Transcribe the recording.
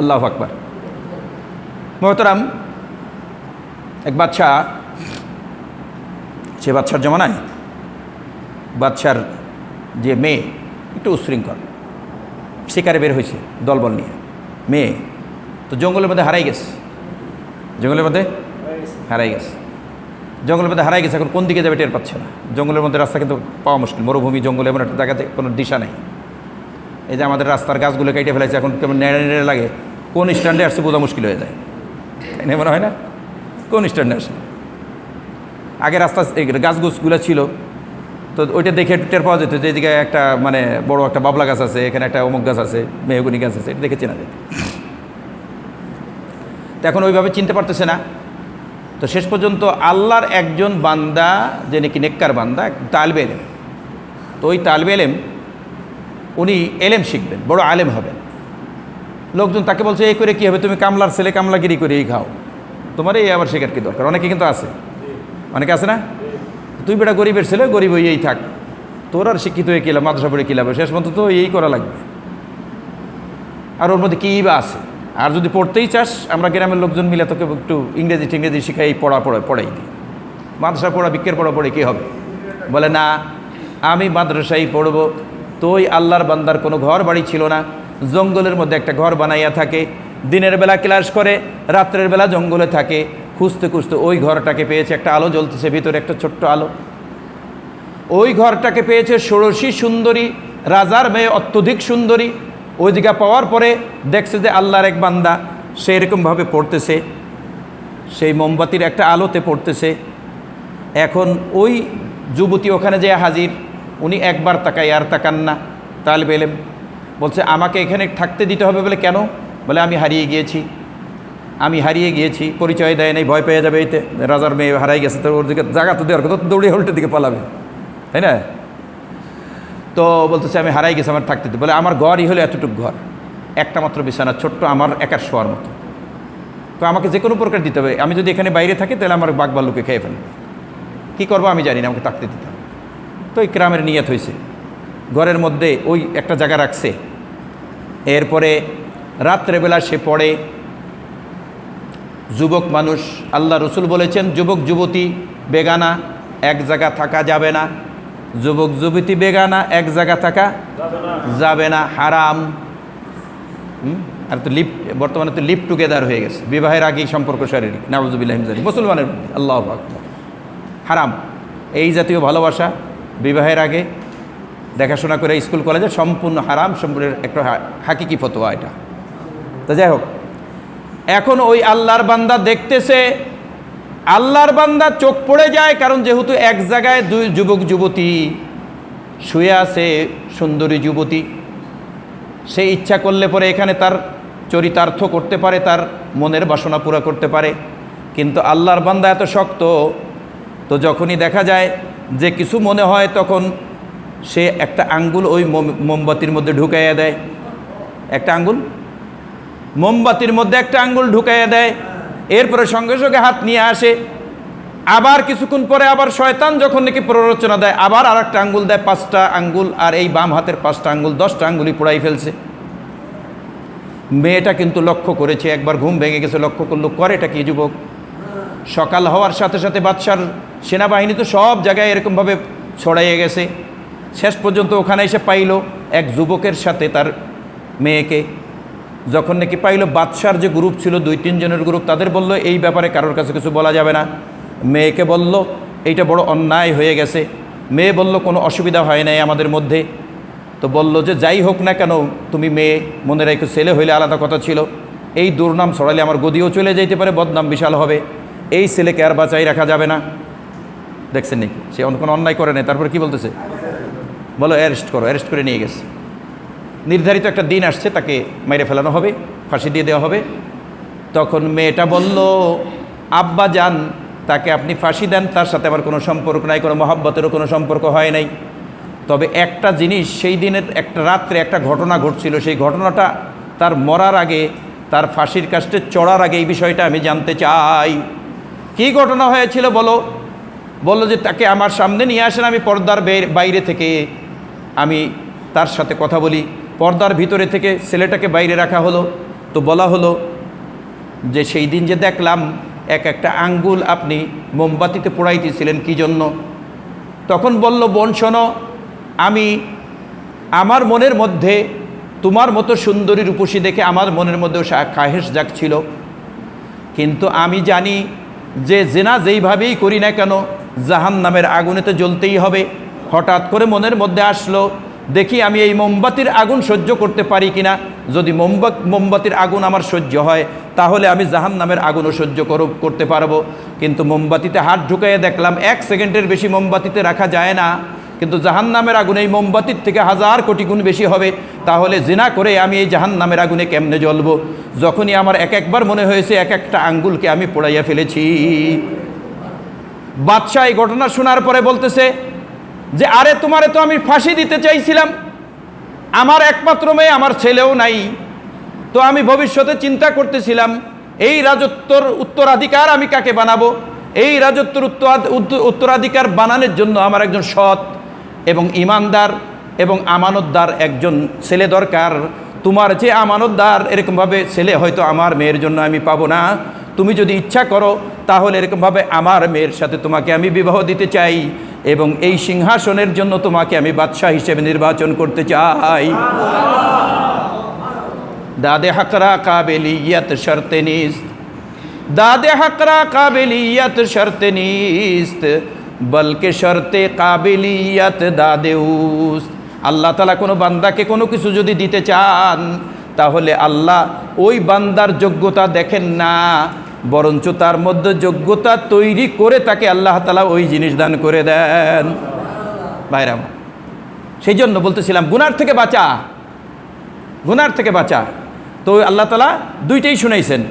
আল্লাহ আকবর। মোহতরাম, এক বাচ্চা সে বাচ্চার জমানায় বাচ্চার যে মেয়ে, একটু উশৃঙ্খল শিকারে বের হয়েছে দলবল নিয়ে। মেয়ে তো জঙ্গলের মধ্যে হারাই গেছে। জঙ্গলের মধ্যে হারাই গেছে। জঙ্গলের মধ্যে হারাই গেছে, এখন কোন দিকে যাবে টের পাচ্ছে না। জঙ্গলের মধ্যে রাস্তা কিন্তু পাওয়া মুশকিল। মরুভূমি, জঙ্গলে এমন একটা জায়গাতে কোনো দিশা নেই। এই যে আমাদের রাস্তার গাছগুলো কেটে ফেলেছে, এখন কেমন নেড়ে নেড়ে লাগে। কোন স্ট্যান্ডে আসছে বোঝা মুশকিল হয়ে যায়। তাই না মনে হয় না? কোন স্ট্যান্ডে আসে আগে রাস্তা গাছগুছগুলো ছিল। তো ওইটা দেখে টের পাওয়া যেত যে এদিকে একটা মানে বড় একটা বাবলা গাছ আছে, এখানে একটা অমুক গাছ আছে, মেহগুনি গাছ আছে, এটা দেখে চেনা যেত তো এখন ওইভাবে চিনতে পারতেছে না। তো শেষ পর্যন্ত আল্লাহর একজন বান্দা যে নাকি নেককার বান্দা, তালবে এলেম। তো ওই তালবে এলেম উনি এলেম শিখবেন, বড় আলেম হবেন। লোকজন তাকে বলছে, এই করে কী হবে? তুমি কামলার ছেলে, কামলাগিরি করে এই খাও। তোমার এই আবার শেখার কি দরকার? অনেকে কিন্তু আছে। অনেকে আছে না? তুই বেটা গরিবের ছেলে, গরিব হয়েই থাক। তোর আর শিক্ষিত হয়ে কিলাম মাদ্রাসা পড়ে কিলাবে শেষ পর্যন্ত তো এই করা লাগবে। আর ওর মধ্যে কী বা আছে? আর যদি পড়তেই চাস, আমরা গ্রামের লোকজন মিলে তোকে একটু ইংরেজি টিংরেজি শিখাই পড়া পড়া, পড়াই দিই। মাদ্রাসা পড়া বিজ্ঞের পড়া পড়ে কী হবে? বলে, না, আমি মাদ্রাসায় পড়ব। তো ওই আল্লাহর বান্দার কোনো ঘর বাড়ি ছিল না। জঙ্গলের মধ্যে একটা ঘর বানাইয়া থাকে। দিনের বেলা ক্লাস করে, রাত্রের বেলা জঙ্গলে থাকে। খুঁজতে খুঁজতে ওই ঘরটাকে পেয়েছে একটা আলো, জ্বলতেছে ভিতরে একটা ছোট্ট আলো। ওই ঘরটাকে পেয়েছে ষোড়শী সুন্দরী, রাজার মেয়ে অত্যধিক সুন্দরী। ওই জায়গা পাওয়ার পরে দেখছে যে আল্লাহর এক বান্দা, সে এরকমভাবে পড়তেছে। সেই মোমবাতির একটা আলোতে পড়তেছে। এখন ওই যুবতী ওখানে যে হাজির। উনি একবার তাকাই আর তাকান না তাল বেলেম বলছে, আমাকে এখানে থাকতে দিতে হবে বলে কেন? বলে, আমি হারিয়ে গিয়েছি, আমি হারিয়ে গিয়েছি, পরিচয় দেয় নাই, ভয় পেয়ে যাবে এতে রাজার মেয়ে হারাই গেছে তো ওর দিকে জায়গা তো দেওয়ার কথা দৌড়ে হোল্টের দিকে পালাবে। তাই না? তো বলতেছে, আমি হারাই গেছি, আমার থাকতে বলে, আমার ঘরই হলো এতটুকু ঘর, একটা মাত্র বিছানা, ছোট্ট আমার একার শোয়ার মতো। তো আমাকে যে কোনো প্রকার দিতে হবে, আমি যদি এখানে বাইরে থাকি, তাহলে আমার বাঘ বাল্লুকে খেয়ে ফেলবে। কী করব আমি জানি না, আমাকে থাকতে দিতে তো ওই গ্রামের নিয়ত হয়েছে ঘরের মধ্যে ওই একটা জায়গা রাখছে। এরপরে রাত্রেবেলা সে পড়ে। যুবক মানুষ, আল্লাহ রসুল বলেছেন, যুবক, যুবতী, বেগানা, এক জায়গা থাকা যাবে না। যুবক, যুবতী, বেগানা, এক জায়গা থাকা যাবে না। হারাম। আর তো লিপ, বর্তমানে তো লিপ টুগেদার হয়ে গেছে। বিবাহের আগেই সম্পর্ক শারীরিক। নাবজুবিল্লাহিমজানি মুসলমানের আল্লাহ হারাম। এই জাতীয় ভালোবাসা বিবাহের আগে দেখাশোনা করে স্কুল কলেজে সম্পূর্ণ হারাম সম্পূর্ণ একটা হাকিকি ফতোয়া এটা। তো যাই হোক, এখন ওই আল্লাহর বান্দা দেখতেছে, আল্লাহর বান্দা চোখ পড়ে যায়, কারণ যেহেতু এক জায়গায় দুই যুবক, যুবতী শুয়ে আছে, সুন্দরী যুবতী, সে ইচ্ছা করলে পরে এখানে তার চরিতার্থ করতে পারে, তার মনের বাসনা পুরা করতে পারে। কিন্তু আল্লাহর বান্দা এত শক্ত, তো যখনই দেখা যায় যে কিছু মনে হয় তখন সে একটা আঙ্গুল ওই মোম- মোমবাতির মধ্যে ঢুকাইয়া দেয়। একটা আঙ্গুল? মোমবাতির মধ্যে একটা আঙ্গুল ঢুকাইয়া দেয়। এরপরে সঙ্গে সঙ্গে হাত নিয়ে আসে। আবার কিছুক্ষণ পরে আবার শয়তান যখন নাকি প্ররোচনা দেয়, আবার আর একটা আঙ্গুল দেয়, পাঁচটা আঙ্গুল, আর এই বাম হাতের পাঁচটা আঙ্গুল, দশটা আঙ্গুলই পোড়াই ফেলছে। মেয়েটা কিন্তু লক্ষ্য করেছে, একবার ঘুম ভেঙে গেছে, লক্ষ্য করল, করে এটা কি যুবক? সকাল হওয়ার সাথে সাথে বাদশার সেনাবাহিনী তো সব জায়গায় এরকমভাবে ছড়াইয়ে গেছে। শেষ পর্যন্ত ওখানে এসে পাইল এক যুবকের সাথে তার মেয়েকে। যখন নাকি পাইল বাদশার যে গ্রুপ ছিল, দুই তিনজনের গ্রুপ, তাদের বলল, এই ব্যাপারে কারোর কাছে কিছু বলা যাবে না। মেয়েকে বলল, এইটা বড় অন্যায় হয়ে গেছে। মেয়ে বলল, কোনো অসুবিধা হয় নাই আমাদের মধ্যে। তো বলল যে, যাই হোক না কেন, তুমি মেয়ে, মনে রেখে, ছেলে হইলে আলাদা কথা ছিল। এই দুর্নাম ছড়ালে আমার গদিও চলে যেতে পারে, বদনাম বিশাল হবে। এই ছেলেকে আর বাঁচাই রাখা যাবে না। দেখছেন নাকি? সে কোনো অন্যায় করে নাই, তারপরে কি বলতেছে? বলো অ্যারেস্ট করো অ্যারেস্ট করে নিয়ে গেছে। নির্ধারিত একটা দিন আসছে, তাকে মেরে ফেলানো হবে, ফাঁসি দিয়ে দেওয়া হবে। তখন মেয়েটা বলল, আব্বা যান, তাকে আপনি ফাঁসি দেন, তার সাথে আমার কোনো সম্পর্ক নাই, কোনো মহাব্বতেরও কোনো সম্পর্ক হয় নাই। তবে একটা জিনিস, সেই দিনের একটা রাত্রে একটা ঘটনা ঘটছিল, সেই ঘটনাটা তার মরার আগে, তার ফাঁসির কাস্টে চড়ার আগে এই বিষয়টা আমি জানতে চাই। কী ঘটনা হয়েছিল বলো? বলল যে, তাকে আমার সামনে নিয়ে আসেন, আমি পর্দার বাইরে থেকে আমি তার সাথে কথা বলি। পর্দার ভিতরে থেকে ছেলেটাকে বাইরে রাখা হলো। তো বলা হলো যে, সেই দিন যে দেখলাম, এক একটা আঙ্গুল আপনি মোমবাতিতে পোড়াইতেছিলেন, কি জন্য? তখন বলল, বোন, শোনো, আমি আমার মনের মধ্যে, তোমার মতো সুন্দরী রূপসী দেখে আমার মনের মধ্যেও সা- কাহেস জাগছিল। কিন্তু আমি জানি যে, জেনা যেইভাবেই করি না কেন জাহান নামের আগুনে তো জ্বলতেই হবে। হঠাৎ করে মনের মধ্যে আসলো, দেখি আমি এই মোমবাতির আগুন সহ্য করতে পারি কিনা। যদি মোমবা মোমবাতির আগুন আমার সহ্য হয়, তাহলে আমি জাহান নামের আগুনও সহ্য করো করতে পারব। কিন্তু মোমবাতিতে হাত ঢুকাইয়ে দেখলাম, এক সেকেন্ডের বেশি মোমবাতিতে রাখা যায় না। কিন্তু জাহান নামের আগুন এই মোমবাতির থেকে হাজার কোটি গুণ বেশি হবে। তাহলে জিনা করে আমি এই জাহান নামের আগুনে কেমনে জ্বলবো? যখনই আমার এক একবার মনে হয়েছে, এক একটা আঙ্গুলকে আমি পোড়াইয়া ফেলেছি। বাদশাহ এই ঘটনা শোনার পরে বলতেছে যে, আরে, তোমারে তো আমি ফাঁসি দিতে চাইছিলাম। আমার একমাত্র মেয়ে, আমার ছেলেও নাই। তো আমি ভবিষ্যতে চিন্তা করতেছিলাম, এই রাজত্বর উত্তরাধিকার আমি কাকে বানাবো? এই রাজত্বর উত্তরা- উত্ত- উত্তরাধিকার বানানোর জন্য আমার একজন সৎ এবং ইমানদার এবং আমানতদার একজন ছেলে দরকার। তোমার যে আমানতদার, এরকমভাবে ছেলে হয়তো আমার মেয়ের জন্য আমি পাবো না। তুমি যদি ইচ্ছা করো, তাহলে এরকমভাবে আমার মেয়ের সাথে তোমাকে আমি বিবাহ দিতে চাই এবং এই সিংহাসনের জন্য তোমাকে আমি বাদশাহ হিসেবে নির্বাচন করতে চাই। দাদে হাকরা কাবেলিয়ত শর্তে নিস্ত, দাদে হাকরা কাবেলিয়ত শর্তে নিস্ত, বলকে শর্তে কাবেলিয়ত দাদে উস্ত। আল্লাহ তালা কোনো বান্দাকে কোনো কিছু যদি দিতে চান, তাহলে আল্লাহ ওই বান্দার যোগ্যতা দেখেন না। বরঞ্চ তার মধ্যে যোগ্যতা তৈরি করে তাকে আল্লাহ তালা ওই জিনিস দান করে দেন। বাইরাম সেই জন্য বলতেছিলাম, গুনার থেকে বাঁচা। গুনার থেকে বাঁচা। তো আল্লাহ তালা দুইটাই শুনাইছেন।